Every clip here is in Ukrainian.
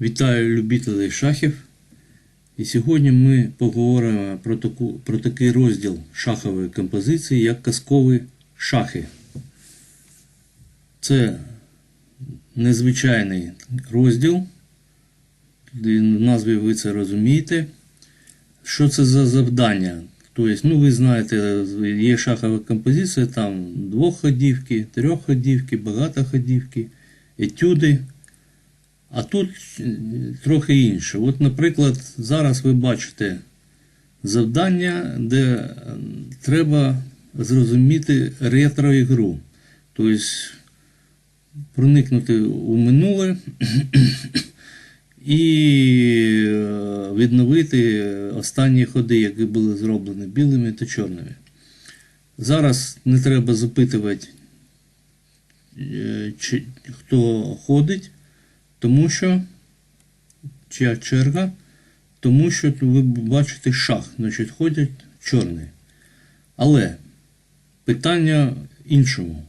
Вітаю любителей шахів. І сьогодні ми поговоримо про, таку, про такий розділ шахової композиції, як казкові шахи. Це незвичайний розділ. В назві ви це розумієте. Що це за завдання? Тобто, ну ви знаєте, є шахова композиція, там двохходівки, трьохходівки, багатоходівки, етюди. А тут е, трохи інше. От, наприклад, зараз ви бачите завдання, де е, треба зрозуміти ретро-ігру. Тобто проникнути у минуле і е, відновити останні ходи, які були зроблені білими та чорними. Зараз не треба запитувати, хто ходить. Тому що чия черга, тому що ви бачите шах, значить ходять чорні. Але питання іншому.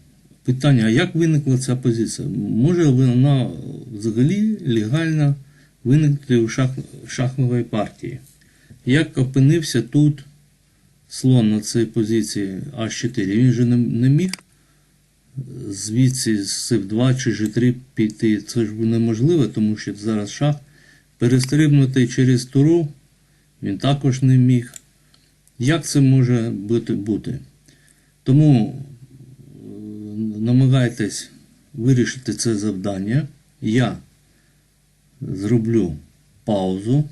Питання, а як виникла ця позиція? Може вона взагалі легально виникнути у шах, шахмовій партії? Як опинився тут слон на цій позиції H4? Він же не, не міг звідси з F2 чи G3 піти. Це ж неможливо, тому що зараз шах перестрибнути через туру він також не міг. Як це може бути? Тому е, намагайтесь вирішити це завдання. Я зроблю паузу.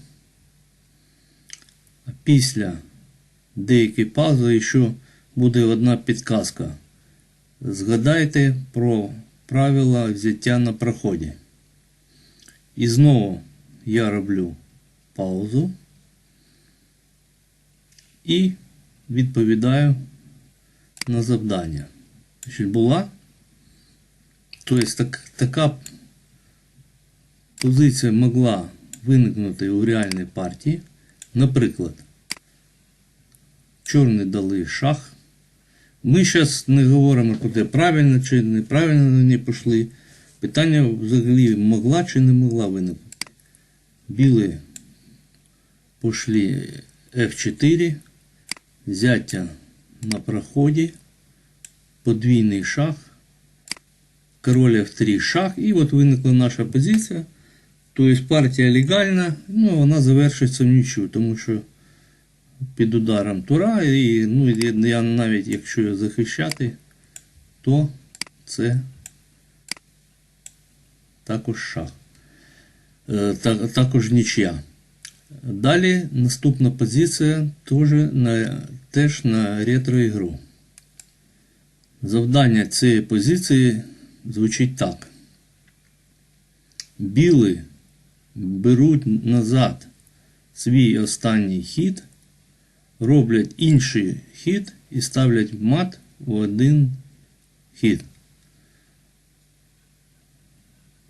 Після деякої паузи ще буде одна підказка. Згадайте про правила взяття на проході. І знову я роблю паузу і відповідаю на завдання. Значить, була. Тобто так, така позиція могла виникнути у реальній партії. Наприклад, чорні дали шах. Ми зараз не говоримо те, правильно чи неправильно вони пішли. Питання взагалі могла чи не могла виникнути. Білі пішли F4, взяття на проході, подвійний шах, король F3 шах, і от виникла наша позиція. Тобто партія легальна, ну вона завершиться в нічу, тому що під ударом тура, і ну, я навіть якщо його захищати, то це також шах. Е, Також нічия. Далі наступна позиція теж на, теж на ретро-ігру. Завдання цієї позиції звучить так. Біли беруть назад свій останній хід роблять інший хід і ставлять мат у один хід.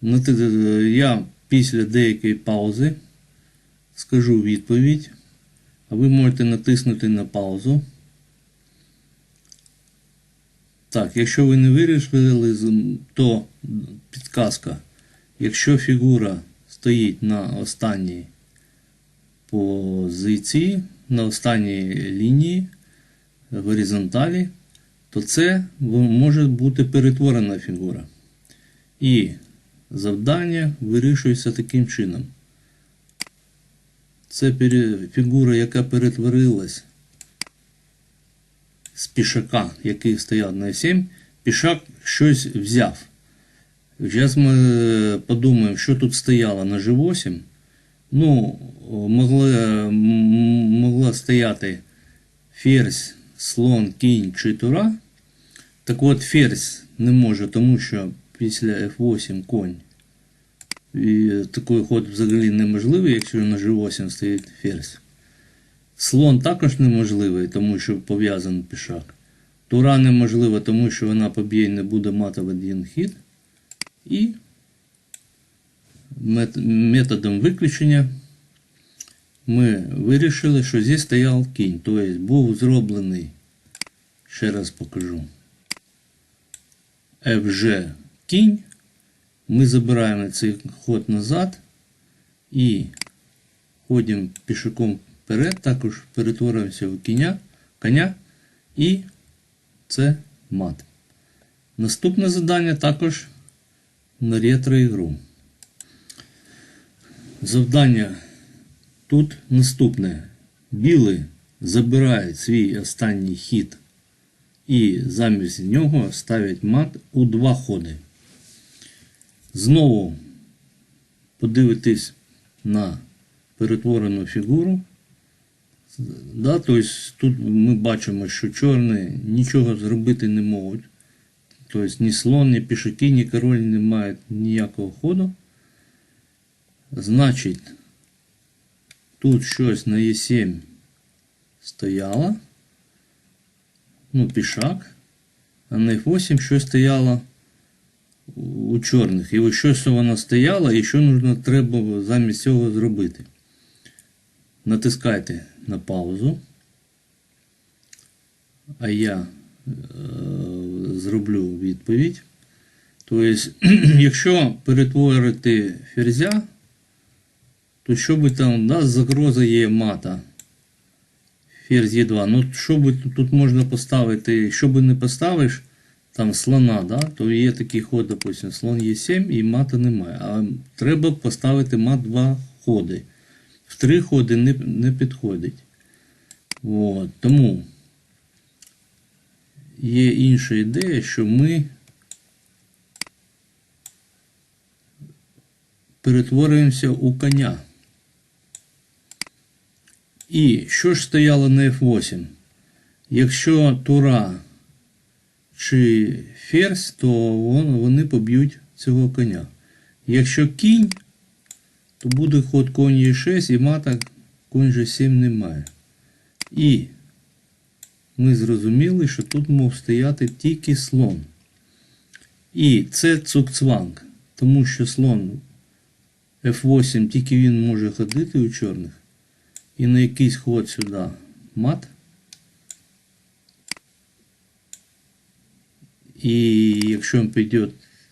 Ну, Я після деякої паузи скажу відповідь, а ви можете натиснути на паузу. Так, якщо ви не вирішили, то підказка. Якщо фігура стоїть на останній позиції, на останній лінії горизонталі, то це може бути перетворена фігура. І завдання вирішується таким чином. Це фігура, яка перетворилась з пішака, який стояв на 7, пішак щось взяв. Зараз ми е, подумаємо, що тут стояло на G8. Ну, могла, могла стояти ферзь, слон, кінь чи тура. Так от ферзь не може, тому що після F8 конь. І такий ход взагалі неможливий, якщо на G8 стоїть ферзь. Слон також неможливий, тому що пов'язаний пішак. Тура неможлива, тому що вона поб'є і не буде мати в один хід. І методом виключення ми вирішили, що здесь стояв кінь. Тобто був зроблений, ще раз покажу, FG кінь. Ми забираємо цей ход назад І ходимо пішоком вперед, також перетворюємося в коня, коня і це мат. Наступне завдання також на ретро-ігру. Завдання тут наступне. Білий забирає свій останній хід і замість нього ставить мат у два ходи. Знову подивитись на перетворену фігуру. Да, тобто тут ми бачимо, що чорні нічого зробити не можуть. Тобто ні слон, ні пішаки, ні король не мають ніякого ходу. Значить, тут щось на Е7 стояло. Ну, пішак. А на F8 щось стояло у чорних. І ось щось воно стояло, і що нужно, треба замість цього зробити. Натискайте на паузу. А я е, зроблю відповідь. Тобто, якщо перетворити ферзя, то що би там, да, загроза є мата. Ферзь Е2. Ну, що би тут, можна поставити, що би не поставиш, там слона, да, то є такий ход, допустим, слон Е7 і мата немає. А треба поставити мат два ходи. В три ходи не, не підходить. От, тому є інша ідея, що ми перетворюємося у коня. І що ж стояло на F8? Якщо тура чи ферзь, то вон- вони поб'ють цього коня. Якщо кінь, то буде ход конь Е6 і мата конь G7 немає. І ми зрозуміли, що тут мав стояти тільки слон. І це цукцванг, тому що слон F8 тільки він може ходити у чорних. І на якийсь ход сюди мат. І якщо він піде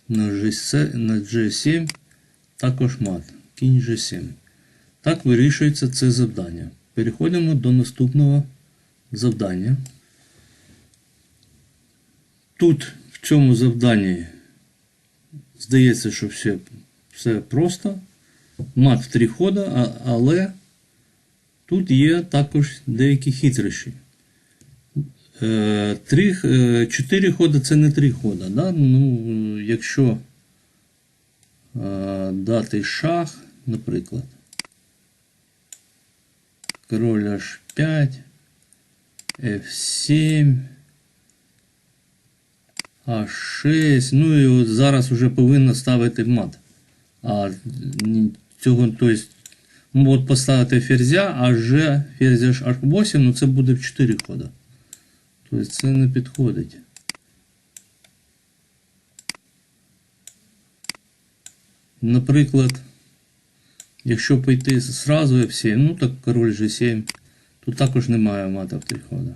на G7, на G7 також мат. Кінь G7. Так вирішується це завдання. Переходимо до наступного завдання. Тут в цьому завданні здається, що все, все просто. Мат в три хода, але тут є також деякі хитрощі. Е, Три, е, чотири хода це не три хода. Да? Ну, якщо е, дати шах, наприклад, король H5, F7, А6. Ну і от зараз вже повинно ставити мат. А цього, то есть, ну, от поставити ферзя, а вже ферзя H8, ну це буде в 4 хода. Тобто це не підходить. Наприклад, якщо пойти зразу F7, ну так король G7, тут також немає мата в три хода.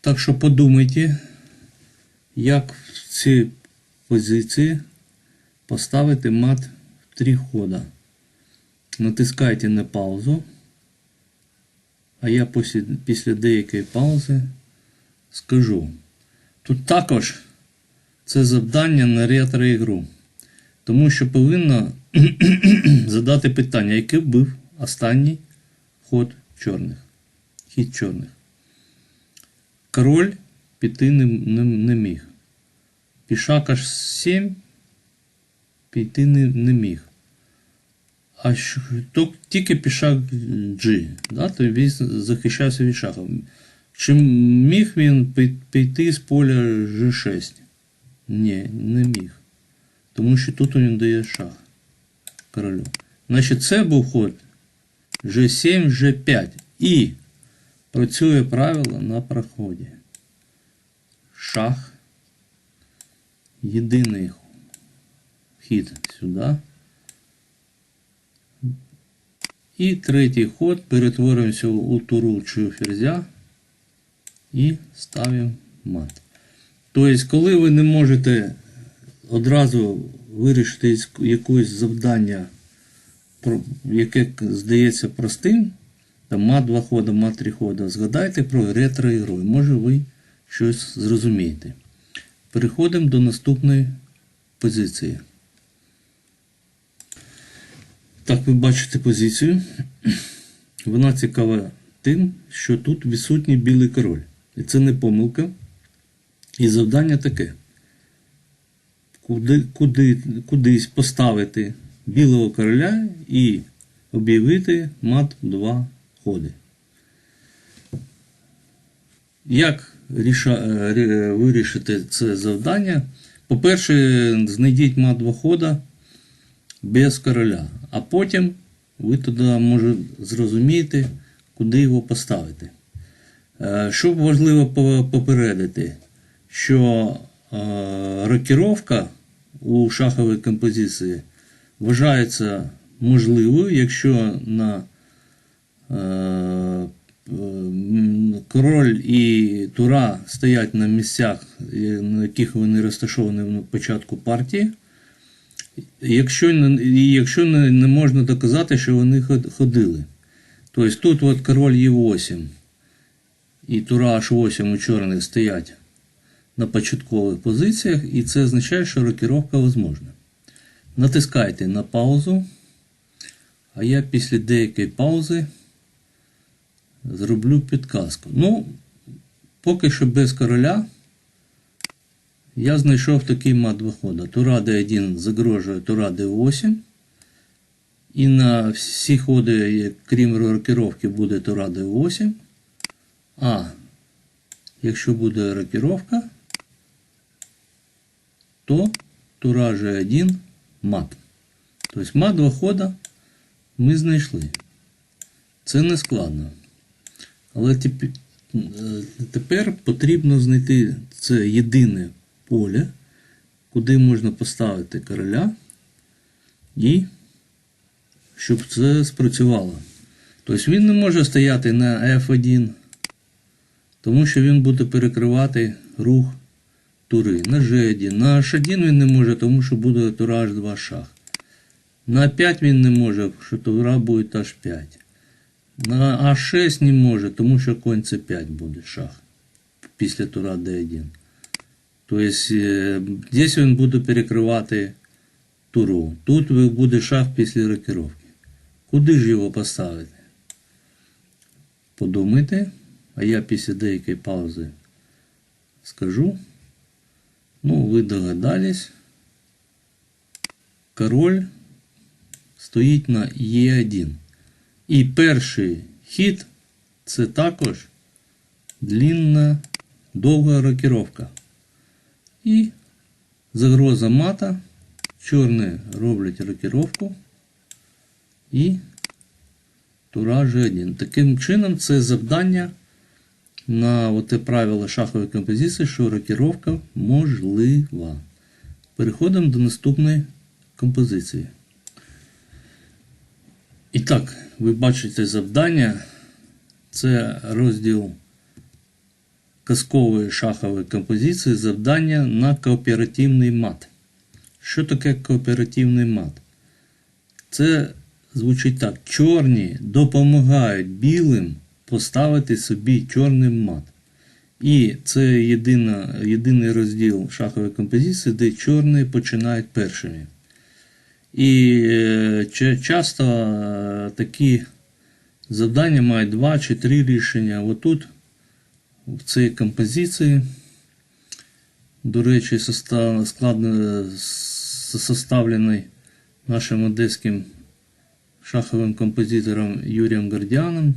Так що подумайте, як в цій позиції поставити мат в три хода. Натискайте на паузу. А я після, після деякої паузи скажу. Тут також це завдання на ретро-ігру. Тому що повинно задати питання, який був останній ход чорних. Хід чорних. Король піти не, не, не міг. Пішак аж 7 піти не, не міг. А що, то, тільки пішак G, да, то він захищався від шаха. Чи міг він піти з поля G6? Ні, не міг. Тому що тут він дає шах королю. Значить, це був ход G7, G5. І працює правило на проході. Шах. Єдиний хід сюди. І третій ход перетворюємося у туру чи ферзя і ставимо мат. Тобто, коли ви не можете одразу вирішити якесь завдання яке здається простим, там мат два хода, мат три хода, згадайте про ретро-ігру. Може ви щось зрозумієте. Переходимо до наступної позиції. Так, ви бачите позицію. Вона цікава тим, що тут відсутній білий король. І це не помилка. І завдання таке. Куди, куди, кудись поставити білого короля і об'явити мат два ходи. Як е, вирішити це завдання? По-перше, знайдіть мат два хода без короля, а потім ви тоді може зрозумієте, куди його поставити. Е, Що важливо попередити, що е, рокіровка у шаховій композиції вважається можливою, якщо на е, король і тура стоять на місцях, на яких вони розташовані на початку партії. Якщо, якщо не, не можна доказати, що вони ходили. Тобто тут от король Е8 і тура H8 у чорних стоять на початкових позиціях, і це означає, що рокіровка возможна. Натискайте на паузу, а я після деякої паузи зроблю підказку. Ну, поки що без короля я знайшов такий мат два хода. Тура D1 загрожує Тура D8. І на всі ходи, крім рокіровки, буде Тура D8. А якщо буде рокіровка, то Тура G1 мат. Тобто мат два хода ми знайшли. Це не складно. Але тепер, тепер потрібно знайти це єдине поле, куди можна поставити короля, і щоб це спрацювало. Тобто він не може стояти на F1, тому що він буде перекривати рух тури. На G1. На H1 він не може, тому що буде тура H2 шах. На 5 він не може, що тура буде H5. На А6 не може, тому що конь С5 буде шах після тура Д1. Тобто е, здесь він буде перекривати туру. Тут буде шах після рокіровки. Куди ж його поставити? Подумайте, а я після деякої паузи скажу. Ну, ви догадались. Король стоїть на Е1. І перший хід це також длінна довга рокіровка. І загроза мата. Чорні роблять рокіровку. І тура G1. Таким чином, це завдання на оте правило шахової композиції, що рокіровка можлива. Переходимо до наступної композиції. І так, ви бачите завдання. Це розділ казкової шахової композиції завдання на кооперативний мат. Що таке кооперативний мат? Це звучить так: чорні допомагають білим поставити собі чорний мат. І це єдина, єдиний розділ шахової композиції, де чорні починають першими. І е, часто е, такі завдання мають два чи три рішення. Отут, в цій композиції, до речі, составлений нашим одеським шаховим композитором Юрієм Гордіаном,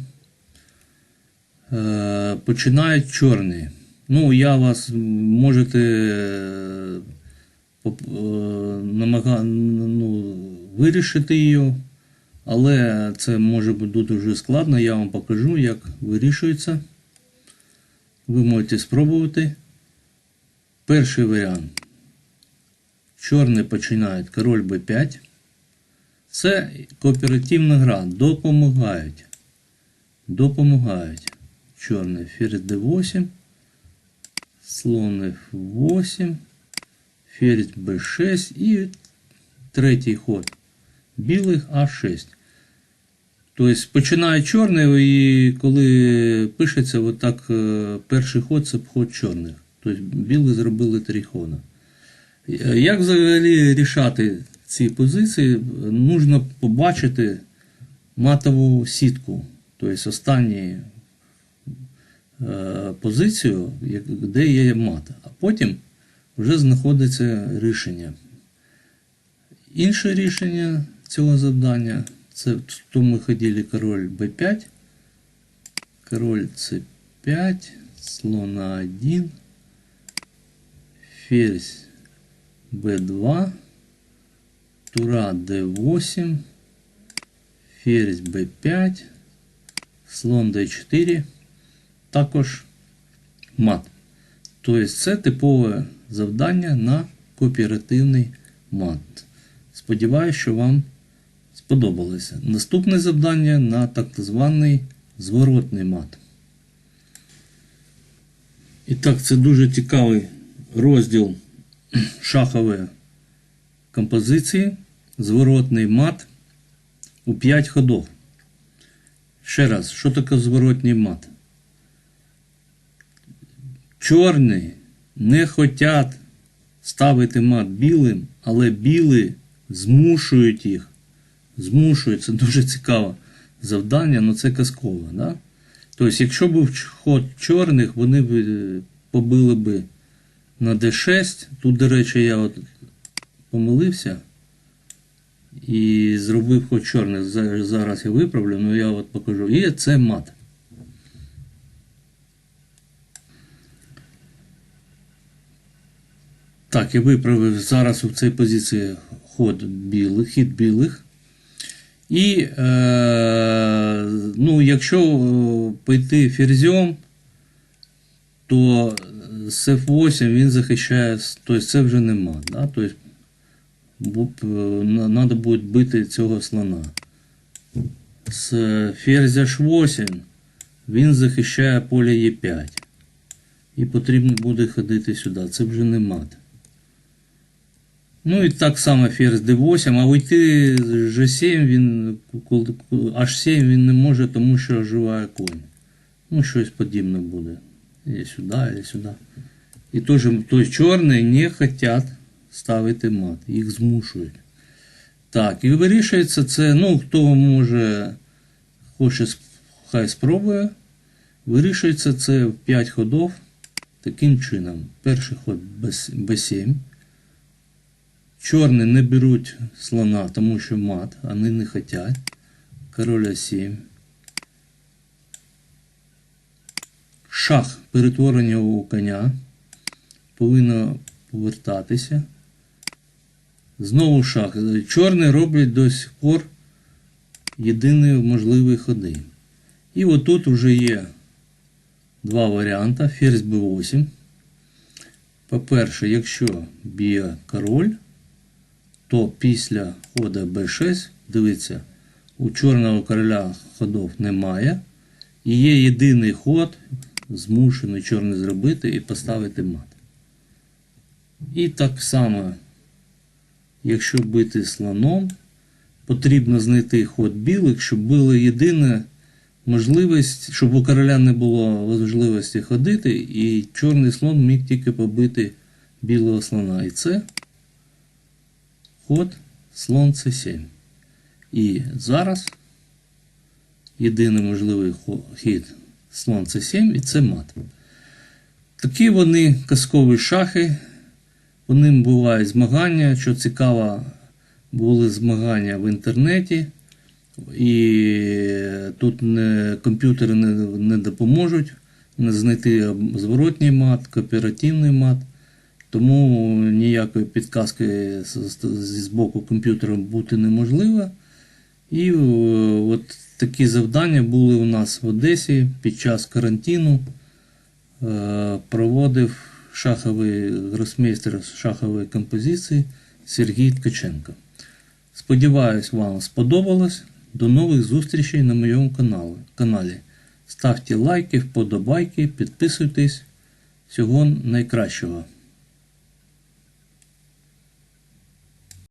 е, починають чорні. Ну, я вас можете е, е, намага... ну, вирішити її, але це може бути дуже складно. Я вам покажу, як вирішується. Ви можете спробувати. Перший варіант. Чорний починають король b5. Це кооперативна гра. Допомагають. Допомагають. Чорний ферзь d8. Слон f8. Ферзь b6 і третій ход. білих аж 6. Тобто починає чорний, і коли пишеться отак, е, перший ход це ход чорних. Тобто білі зробили три хода. Як взагалі рішати ці позиції? Нужно побачити матову сітку, тобто останню е, позицію, де є мат, а потім вже знаходиться рішення. Інше рішення цього завдання то ми ходили король b5, король c5, слон a1, ферзь b2, тура d8, ферзь b5, слон d4, також мат. Тобто це типове завдання на кооперативний мат. Сподіваюсь, що вам сподобалося. Наступне завдання на так званий зворотний мат. І так, це дуже цікавий розділ шахової композиції. Зворотний мат у 5 ходов. Ще раз, що таке зворотній мат? Чорні не хочуть ставити мат білим, але білі змушують їх. Змушують, це дуже цікаве завдання, але це казкове. Да? Тобто, якщо був ход чорних, вони б е, побили би на d6. Тут, до речі, я от помилився і зробив ход чорних. Зараз я виправлю, але я от покажу. І це мат. Так, я виправив зараз у цій позиції ход білих, хід білих. І е, ну, якщо е, пойти ферзем, то з F8 він захищає, тобто це вже нема. Да? Тобто треба буде бити цього слона. З ферзя H8 він захищає поле Е5. І потрібно буде ходити сюди. Це вже не мат. Ну і так само ферзь d8, а уйти з g7 він h7 він не може, тому що оживає конь. Ну, щось подібне буде. І сюди, і сюди. І теж той чорний не хочуть ставити мат, їх змушують. Так, і вирішується це, ну, хто може, хоче, хай спробує. Вирішується це в 5 ходов таким чином. Перший ход b7. Чорні не беруть слона, тому що мат, вони не хочуть. Король А7. Шах перетворення у коня. Повинно повертатися. Знову шах. Чорні роблять до сих пор єдині можливі ходи. І отут вже є два варіанти. Ферзь b8. По-перше, якщо б'є король, то після хода b6, дивіться, у чорного короля ходов немає. І є єдиний ход, змушений чорний зробити і поставити мат. І так само, якщо бити слоном, потрібно знайти ход білих, щоб була єдина можливість, щоб у короля не було можливості ходити, і чорний слон міг тільки побити білого слона. І це ход слон c7. І зараз єдиний можливий хід слон c7 і це мат. Такі вони казкові шахи. По ним бувають змагання. Що цікаво, були змагання в інтернеті. І тут не, комп'ютери не, не допоможуть не знайти зворотній мат, кооперативний мат. Тому ніякої підказки з, боку комп'ютера бути неможливо. І е, от такі завдання були у нас в Одесі під час карантину. Е, Проводив шаховий гросмейстер шахової композиції Сергій Ткаченко. Сподіваюсь, вам сподобалось. До нових зустрічей на моєму каналі. Ставте лайки, вподобайки, підписуйтесь. Всього найкращого.